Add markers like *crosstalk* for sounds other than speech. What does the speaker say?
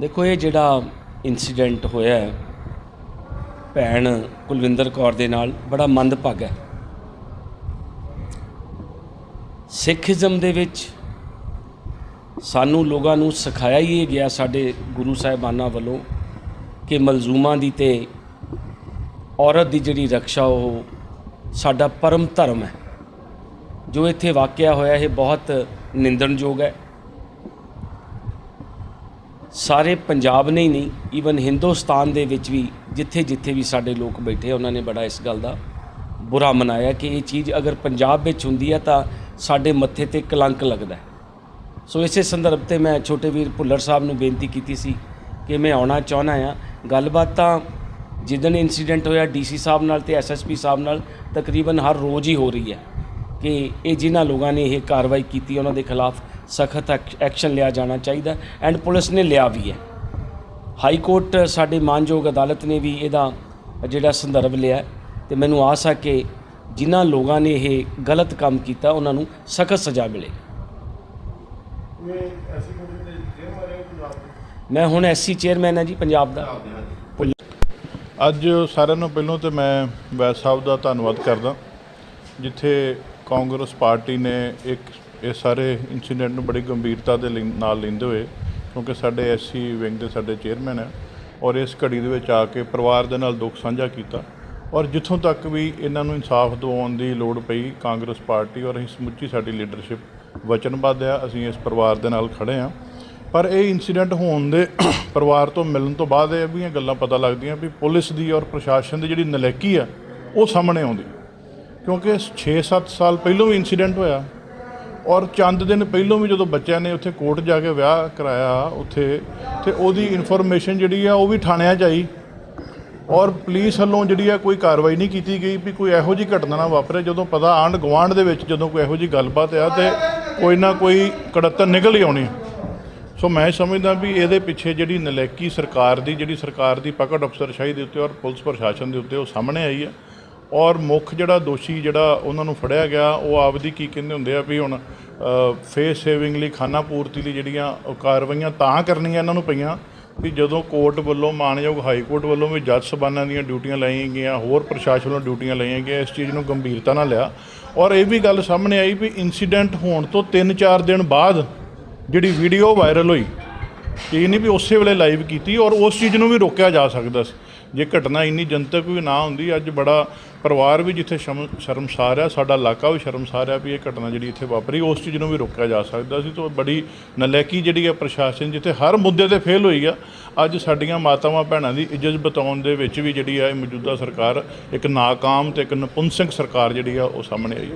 ਦੇਖੋ, ਇਹ ਜਿਹੜਾ ਇਨਸੀਡੈਂਟ ਹੋਇਆ ਹੈ, ਭੈਣ ਕੁਲਵਿੰਦਰ ਕੌਰ ਦੇ ਨਾਲ ਬੜਾ ਮੰਦਭਾਗਾ ਹੈ। ਸਿੱਖੀਜ਼ਮ ਦੇ ਵਿੱਚ ਸਾਨੂੰ ਲੋਕਾਂ ਨੂੰ ਸਿਖਾਇਆ ਹੀ ਇਹ ਗਿਆ ਸਾਡੇ ਗੁਰੂ ਸਾਹਿਬਾਨਾਂ ਵੱਲੋਂ ਕਿ ਮਲਜ਼ੂਮਾਂ ਦੀ ਤੇ ਔਰਤ ਦੀ ਜਿਹੜੀ ਰੱਖਿਆ ਉਹ ਸਾਡਾ ਪਰਮ ਧਰਮ ਹੈ। ਜੋ ਇੱਥੇ ਵਾਕਿਆ ਹੋਇਆ, ਇਹ ਬਹੁਤ ਨਿੰਦਣਯੋਗ ਹੈ। ਸਾਰੇ ਪੰਜਾਬ ਨੇ ਹੀ ਨਹੀਂ ਈਵਨ ਹਿੰਦੁਸਤਾਨ ਦੇ ਵਿੱਚ ਵੀ, ਜਿੱਥੇ ਜਿੱਥੇ ਵੀ ਸਾਡੇ ਲੋਕ ਬੈਠੇ ਉਹਨਾਂ ਨੇ ਬੜਾ ਇਸ ਗੱਲ ਦਾ ਬੁਰਾ ਮਨਾਇਆ ਕਿ ਇਹ ਚੀਜ਼ ਅਗਰ ਪੰਜਾਬ ਵਿੱਚ ਹੁੰਦੀ ਹੈ ਤਾਂ ਸਾਡੇ ਮੱਥੇ ਤੇ ਕਲੰਕ ਲੱਗਦਾ ਸੋ ਇਸੇ ਸੰਦਰਭ ਤੇ ਮੈਂ ਛੋਟੇ ਵੀਰ ਭੁੱਲਰ ਸਾਹਿਬ ਨੂੰ ਬੇਨਤੀ ਕੀਤੀ ਸੀ ਕਿ ਮੈਂ ਆਉਣਾ ਚਾਹੁੰਦਾ ਆ ਗੱਲਬਾਤ ਤਾਂ ਜਿੱਦਣ ਇਨਸੀਡੈਂਟ ਹੋਇਆ ਡੀਸੀ ਸਾਹਿਬ ਨਾਲ ਤੇ ਐਸਐਸਪੀ ਸਾਹਿਬ ਨਾਲ, ਤਕਰੀਬਨ ਹਰ ਰੋਜ਼ ਹੀ ਹੋ ਰਹੀ ਹੈ ਕਿ ਇਹ ਜਿਨ੍ਹਾਂ ਲੋਕਾਂ ਨੇ ਇਹ ਕਾਰਵਾਈ ਕੀਤੀ, ਉਹਨਾਂ ਦੇ ਖਿਲਾਫ ਸਖਤ ਐਕਸ਼ਨ ਲਿਆ ਜਾਣਾ ਚਾਹੀਦਾ ਐਂਡ ਪੁਲਿਸ ਨੇ ਲਿਆ ਵੀ ਹੈ। ਹਾਈ ਕੋਰਟ ਸਾਡੇ ਮਾਨਯੋਗ ਅਦਾਲਤ ਨੇ ਵੀ ਇਹਦਾ ਜਿਹੜਾ ਸੰਦਰਭ ਲਿਆ ਤੇ ਮੈਨੂੰ ਆਸ ਆ ਕਿ ਜਿਨ੍ਹਾਂ ਲੋਕਾਂ ਨੇ ਇਹ ਗਲਤ ਕੰਮ ਕੀਤਾ ਉਹਨਾਂ ਨੂੰ ਸਖਤ ਸਜ਼ਾ ਮਿਲੇ। ਮੈਂ ਹੁਣ ਐਸਸੀ ਚੇਅਰਮੈਨ ਹਾਂ ਜੀ ਪੰਜਾਬ ਦਾ। ਅੱਜ ਸਾਰਿਆਂ ਨੂੰ ਪਹਿਲਾਂ ਤੇ ਮੈਂ ਸਾਹਿਬ ਦਾ ਧੰਨਵਾਦ ਕਰਦਾ ਜਿੱਥੇ ਕਾਂਗਰਸ ਪਾਰਟੀ ਨੇ ਇੱਕ ਇਹ ਸਾਰੇ ਇਨਸੀਡੈਂਟ ਨੂੰ ਬੜੀ ਗੰਭੀਰਤਾ ਦੇ ਲਈ- ਨਾਲ ਲੈਂਦੇ ਹੋਏ, ਕਿਉਂਕਿ ਸਾਡੇ ਐਸਸੀ ਵਿੰਗ ਦੇ ਸਾਡੇ ਚੇਅਰਮੈਨ ਹੈ ਔਰ ਇਸ ਘੜੀ ਦੇ ਵਿੱਚ ਆ ਕੇ ਪਰਿਵਾਰ ਦੇ ਨਾਲ ਦੁੱਖ ਸਾਂਝਾ ਕੀਤਾ ਔਰ ਜਿੱਥੋਂ ਤੱਕ ਵੀ ਇਹਨਾਂ ਨੂੰ ਇਨਸਾਫ ਦਿਵਾਉਣ ਦੀ ਲੋੜ ਪਈ, ਕਾਂਗਰਸ ਪਾਰਟੀ ਔਰ ਅਸੀਂ ਸਮੁੱਚੀ ਸਾਡੀ ਲੀਡਰਸ਼ਿਪ ਵਚਨਬੱਧ ਆ, ਅਸੀਂ ਇਸ ਪਰਿਵਾਰ ਦੇ ਨਾਲ ਖੜੇ ਆ ਪਰ ਇਹ ਇਨਸੀਡੈਂਟ ਹੋਣ ਦੇ *coughs* ਪਰਿਵਾਰ ਤੋਂ ਮਿਲਣ ਤੋਂ ਬਾਅਦ ਇਹ ਵੀ ਇਹ ਗੱਲਾਂ ਪਤਾ ਲੱਗਦੀਆਂ ਵੀ ਪੁਲਿਸ ਦੀ ਔਰ ਪ੍ਰਸ਼ਾਸਨ ਦੀ ਜਿਹੜੀ ਨਲੈਕੀ ਆ, ਉਹ ਸਾਹਮਣੇ ਆਉਂਦੀ। ਕਿਉਂਕਿ 6-7 ਸਾਲ ਪਹਿਲਾਂ ਵੀ ਇਨਸੀਡੈਂਟ ਹੋਇਆ ਔਰ ਚੰਦ ਦਿਨ ਪਹਿਲਾਂ ਵੀ ਜਦੋਂ ਬੱਚਿਆਂ ਨੇ ਉੱਥੇ ਕੋਰਟ ਜਾ ਕੇ ਵਿਆਹ ਕਰਾਇਆ ਉੱਥੇ, ਤੇ ਉਹਦੀ ਇਨਫੋਰਮੇਸ਼ਨ ਜਿਹੜੀ ਆ ਉਹ ਵੀ ਥਾਣਿਆਂ 'ਚ ਆਈ। ਔਰ ਪੁਲਿਸ ਵੱਲੋਂ ਜਿਹੜੀ ਆ ਕੋਈ ਕਾਰਵਾਈ ਨਹੀਂ ਕੀਤੀ ਗਈ ਵੀ ਕੋਈ ਇਹੋ ਜਿਹੀ ਘਟਨਾ ਨਾ ਵਾਪਰੇ, ਜਦੋਂ ਪਤਾ ਆਂਢ ਗੁਆਂਢ ਦੇ ਵਿੱਚ ਜਦੋਂ ਕੋਈ ਇਹੋ ਜਿਹੀ ਗੱਲਬਾਤ ਆ ਤੇ ਕੋਈ ਨਾ ਕੋਈ ਕੜੱਤਰ ਨਿਕਲ ਹੀ ਆਉਣੀ ਸੋ ਮੈਂ ਸਮਝਦਾ ਵੀ ਇਹਦੇ ਪਿੱਛੇ ਜਿਹੜੀ ਨਲੈਕੀ ਸਰਕਾਰ ਦੀ, ਜਿਹੜੀ ਸਰਕਾਰ ਦੀ ਪਕੜ ਅਫਸਰਸ਼ਾਹੀ ਦੇ ਉੱਤੇ ਔਰ ਪੁਲਿਸ ਪ੍ਰਸ਼ਾਸਨ ਦੇ ਉੱਤੇ ਉਹ ਸਾਹਮਣੇ ਆਈ ਹੈ ਔਰ ਮੁੱਖ ਜਿਹੜਾ ਦੋਸ਼ੀ ਜਿਹੜਾ ਉਹਨਾਂ ਨੂੰ ਫੜਿਆ ਗਿਆ, ਉਹ ਆਪਦੀ ਕੀ ਕਹਿੰਦੇ ਹੁੰਦੇ ਆ ਵੀ ਹੁਣ ਫੇਸ ਸੇਵਿੰਗ ਲਈ ਖਾਨਾ ਪੂਰਤੀ ਲਈ ਜਿਹੜੀਆਂ ਕਾਰਵਾਈਆਂ ਤਾਂ ਕਰਨੀਆਂ ਇਹਨਾਂ ਨੂੰ ਪਈਆਂ ਵੀ ਜਦੋਂ ਕੋਰਟ ਵੱਲੋਂ ਮਾਨਯੋਗ ਹਾਈ ਕੋਰਟ ਵੱਲੋਂ ਵੀ ਜੱਜ ਸਬਾਨਾਂ ਦੀਆਂ ਡਿਊਟੀਆਂ ਲਾਈਆਂ ਗਈਆਂ, ਹੋਰ ਪ੍ਰਸ਼ਾਸਨ ਵੱਲੋਂ ਡਿਊਟੀਆਂ ਲਾਈਆਂ ਗਈਆਂ, ਇਸ ਚੀਜ਼ ਨੂੰ ਗੰਭੀਰਤਾ ਨਾਲ ਲਿਆ। ਔਰ ਇਹ ਵੀ ਗੱਲ ਸਾਹਮਣੇ ਆਈ ਵੀ ਇਨਸੀਡੈਂਟ ਹੋਣ ਤੋਂ 3-4 ਦਿਨ ਬਾਅਦ ਜਿਹੜੀ ਵੀਡੀਓ ਵਾਇਰਲ ਹੋਈ, ਇਹ ਨਹੀਂ ਵੀ ਉਸੇ ਵੇਲੇ ਲਾਈਵ ਕੀਤੀ ਔਰ ਉਸ ਚੀਜ਼ ਨੂੰ ਵੀ ਰੋਕਿਆ ਜਾ ਸਕਦਾ ਸੀ। ਜੇ ਘਟਨਾ ਇੰਨੀ ਜਨਤਕ ਵੀ ਨਾ ਹੁੰਦੀ, ਅੱਜ ਬੜਾ ਪਰਿਵਾਰ ਵੀ ਜਿੱਥੇ ਸ਼ਮ- ਸ਼ਰਮਸਾਰ ਆ, ਸਾਡਾ ਇਲਾਕਾ ਵੀ ਸ਼ਰਮਸਾਰ ਆ ਵੀ ਇਹ ਘਟਨਾ ਜਿਹੜੀ ਇੱਥੇ ਵਾਪਰੀ, ਉਸ ਚੀਜ਼ ਨੂੰ ਵੀ ਰੋਕਿਆ ਜਾ ਸਕਦਾ। ਸੀ ਤੋਂ ਬੜੀ ਨਲੈਕੀ ਜਿਹੜੀ ਆ ਪ੍ਰਸ਼ਾਸਨ, ਜਿੱਥੇ ਹਰ ਮੁੱਦੇ ਤੇ ਫੇਲ ਹੋਈ ਆ, ਅੱਜ ਸਾਡੀਆਂ ਮਾਤਾਵਾਂ ਭੈਣਾਂ ਦੀ ਇੱਜ਼ਤ ਬਤਾਉਣ ਦੇ ਵਿੱਚ ਵੀ ਜਿਹੜੀ ਆ ਇਹ ਮੌਜੂਦਾ ਸਰਕਾਰ, ਇੱਕ ਨਾਕਾਮ ਤੇ ਇੱਕ ਨਪੁੰਸਕ ਸਰਕਾਰ ਜਿਹੜੀ ਆ ਉਹ ਸਾਹਮਣੇ ਆਈ।